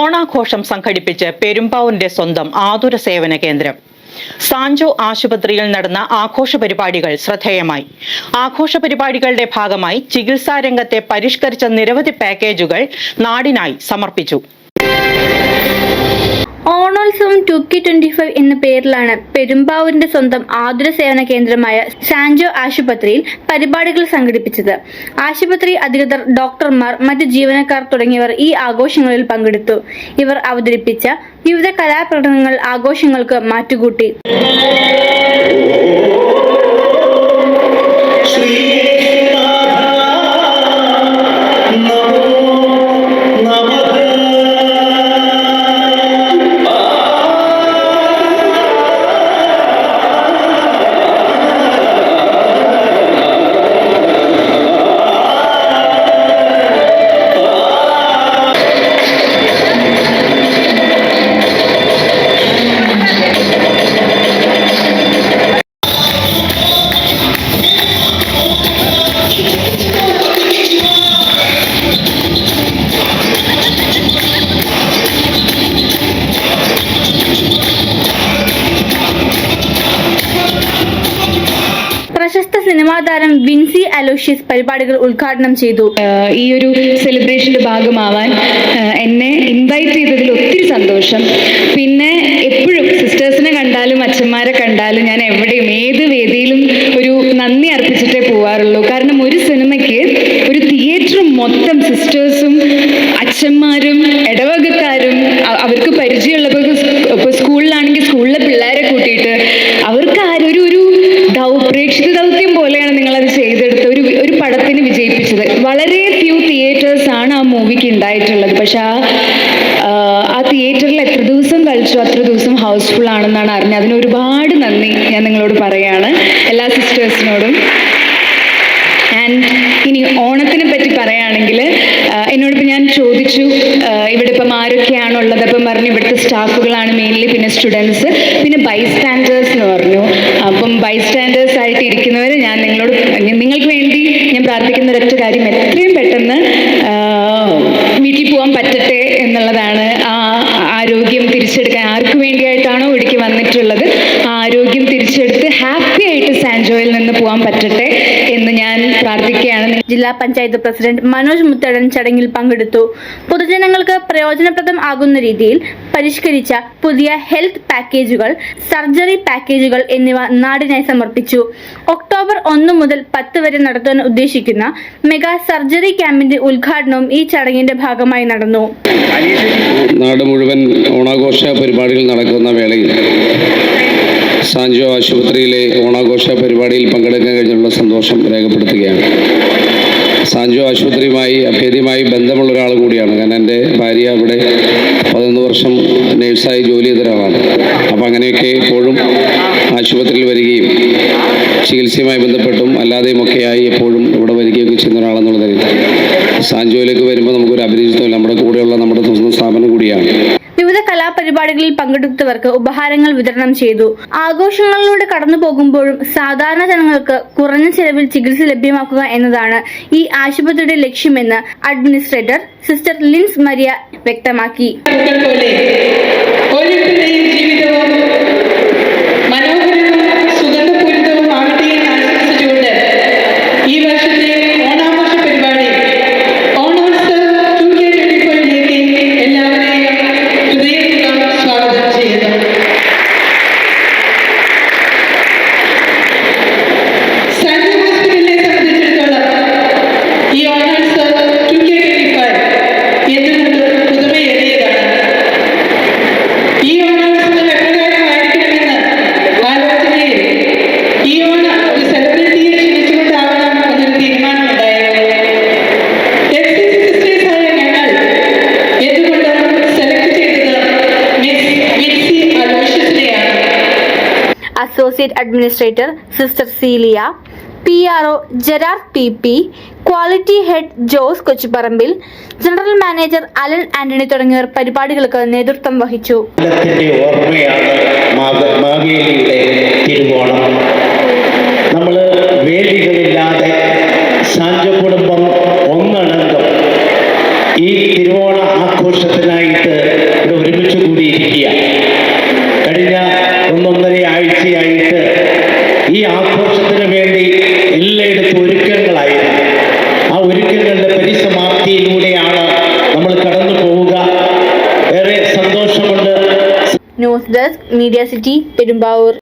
ഓണാഘോഷം സംഘടിപ്പിച്ച് പെരുമ്പാവൂരിന്റെ സ്വന്തം ആതുര സേവന കേന്ദ്രം. സാഞ്ചോ ആശുപത്രിയിൽ നടന്ന ആഘോഷ പരിപാടികൾ ശ്രദ്ധേയമായി. ആഘോഷ പരിപാടികളുടെ ഭാഗമായി ചികിത്സാ രംഗത്തെ പരിഷ്കരിച്ച നിരവധി പാക്കേജുകൾ നാടിനായി സമർപ്പിച്ചു. ഓണോത്സവം ടു കെ ട്വന്റി ഫൈവ് എന്ന പേരിലാണ് പെരുമ്പാവൂരിന്റെ സ്വന്തം ആതുര സേവന കേന്ദ്രമായ സാൻജോ ആശുപത്രിയിൽ പരിപാടികൾ സംഘടിപ്പിച്ചത്. ആശുപത്രി അധികൃതർ ഡോക്ടർമാർ മറ്റ് ജീവനക്കാർ തുടങ്ങിയവർ ഈ ആഘോഷങ്ങളിൽ പങ്കെടുത്തു. ഇവർ അവതരിപ്പിച്ച വിവിധ കലാപ്രകടനങ്ങൾ ആഘോഷങ്ങൾക്ക് മാറ്റുകൂട്ടി. പ്രശസ്ത സിനിമാ താരം വിൻസി അലോഷ്യസ് പരിപാടികൾ ഉദ്ഘാടനം ചെയ്തു. ഈ ഒരു സെലിബ്രേഷന്റെ ഭാഗമാവാൻ എന്നെ ഇൻവൈറ്റ് ചെയ്തതിൽ ഒത്തിരി സന്തോഷം. പിന്നെ എപ്പോഴും സിസ്റ്റേഴ്സിനെ കണ്ടാലും അച്ഛന്മാരെ കണ്ടാലും ഞാൻ എവിടെയും ഏത് വേദിയിലും ഒരു നന്ദി അർപ്പിച്ചിട്ടേ പോവാറുള്ളൂ. കാരണം ഒരു സിനിമയ്ക്ക് ഒരു തിയേറ്റർ മൊത്തം സിസ്റ്റേഴ്സും അച്ഛന്മാരും ഇടവകക്കാരും അവർക്ക് പരിചയമുള്ളപ്പോൾ ഇപ്പോൾ സ്കൂളിലാണെങ്കിൽ ആ ഉണ്ടായിട്ടുള്ളത് പക്ഷെ ആ ആ, ആ തിയേറ്ററിൽ എത്ര ദിവസം കളിച്ചു അത്ര ദിവസം ഹൗസ്ഫുൾ ആണെന്നാണ് അറിഞ്ഞത്. അതിന് ഒരുപാട് നന്ദി ഞാൻ നിങ്ങളോട് പറയാണ്. എല്ലാ സിസ്റ്റേഴ്സിനോടും ആൻഡ് ഇനി ഓണത്തിനെ പറ്റി പറയുകയാണെങ്കിൽ എന്നോടിപ്പോൾ ഞാൻ ചോദിച്ചു ഇവിടെ ഇപ്പം ആരൊക്കെയാണ് ഉള്ളത് അപ്പം പറഞ്ഞു ഇവിടുത്തെ സ്റ്റാഫുകളാണ് മെയിൻലി പിന്നെ സ്റ്റുഡൻസ് പിന്നെ ബൈസ്റ്റാൻഡേഴ്സ് എന്ന് പറഞ്ഞു. അപ്പം ബൈസ്റ്റാൻഡേഴ്സ് ആയിട്ട് ഇരിക്കുന്നവർ ഞാൻ നിങ്ങളോട് നിങ്ങൾക്ക് വേണ്ടി ഞാൻ പ്രാർത്ഥിക്കുന്ന ഒരൊറ്റ കാര്യം എത്രയും പെട്ടെന്ന് ആ, വീട്ടിൽ പോകാൻ പറ്റട്ടെ എന്നുള്ളതാണ് ആ ആരോഗ്യം തിരിച്ചെടുക്കാൻ ആർക്ക് വേണ്ടിയായിട്ടാണോ ഇടുക്കി വന്നിട്ടുള്ളത്? ആരോഗ്യം തിരിച്ചെടുത്ത് ഹാപ്പി ആയിട്ട് സാൻജോയിൽ നിന്ന് പോകാൻ പറ്റട്ടെ എന്ന് ഞാൻ പ്രാർത്ഥിക്കുകയാണ്. ജില്ലാ പഞ്ചായത്ത് പ്രസിഡന്റ് മനോജ് മുത്തടൻ ചടങ്ങിൽ പങ്കെടുത്തു. പൊതുജനങ്ങൾക്ക് പ്രയോജനപ്രദം ആകുന്ന രീതിയിൽ പരിഷ്കരിച്ച പുതിയ ഹെൽത്ത് പാക്കേജുകൾ സർജറി പാക്കേജുകൾ എന്നിവ നാടിനായി സമർപ്പിച്ചു. ഒക്ടോബർ ഒന്ന് മുതൽ പത്ത് വരെ നടത്താൻ ഉദ്ദേശിക്കുന്ന മെഗാ സർജറി ക്യാമ്പിന്റെ ഉദ്ഘാടനവും ഈ ചടങ്ങിന്റെ ഭാഗമായി നടന്നു. നാട് മുഴുവൻ ഓണാഘോഷ പരിപാടികൾ നടക്കുന്ന വേളയിൽ സാഞ്ചോ ആശുപത്രിയിലെ ഓണാഘോഷ പരിപാടിയിൽ പങ്കെടുക്കാൻ കഴിഞ്ഞുള്ള സന്തോഷം രേഖപ്പെടുത്തുകയാണ്. സാഞ്ചോ ആശുപത്രിയുമായി അഭേദ്യമായി ബന്ധമുള്ള ഒരാൾ കൂടിയാണ്. കാരണം എന്റെ ഭാര്യ അവിടെ പതിനൊന്ന് വർഷം നേഴ്സായി ജോലി ചെയ്ത ഒരാളാണ്. അപ്പോൾ അങ്ങനെയൊക്കെ എപ്പോഴും ആശുപത്രിയിൽ വരികയും ചികിത്സയുമായി ബന്ധപ്പെട്ടും അല്ലാതെയും ഒക്കെയായി എപ്പോഴും ഇവിടെ വരികയൊക്കെ ചെയ്യുന്ന ഒരാളെന്നുള്ളതായിരിക്കും സാഞ്ചോയിലേക്ക് വരുമ്പോൾ നമുക്കൊരു അഭിരുചിത്വമില്ല. നമ്മുടെ കൂടെയുള്ള നമ്മുടെ സ്വന്തം സ്ഥാപനം കൂടിയാണ്. വിവിധ കലാപരിപാടികളിൽ പങ്കെടുത്തവർക്ക് ഉപഹാരങ്ങൾ വിതരണം ചെയ്തു. ആഘോഷങ്ങളിലൂടെ കടന്നു പോകുമ്പോഴും സാധാരണ ജനങ്ങൾക്ക് കുറഞ്ഞ ചെലവിൽ ചികിത്സ ലഭ്യമാക്കുക എന്നതാണ് ഈ ആശുപത്രിയുടെ ലക്ഷ്യമെന്ന് അഡ്മിനിസ്ട്രേറ്റർ സിസ്റ്റർ ലിൻസ് മരിയ വ്യക്തമാക്കി. Associate administrator sister Celia P R O Gerard P P quality head Jose Kochuparambil general manager Alan Antony തുടങ്ങിയവർ പരിപാടികൾക്ക് നേതൃത്വം വഹിച്ചു. നമ്മൾ വേദികളില്ലാതെ ഒന്നര ആഴ്ചയായിട്ട് ഈ ആഘോഷത്തിന് വേണ്ടി എല്ലായിടത്തും ഒരുക്കങ്ങളായിരുന്നു. ആ ഒരുക്കങ്ങളുടെ പരിസമാപ്തിയിലൂടെയാണ് നമ്മൾ കടന്നു പോവുക. ഏറെ സന്തോഷമുണ്ട്. News desk media city Perumbavoor.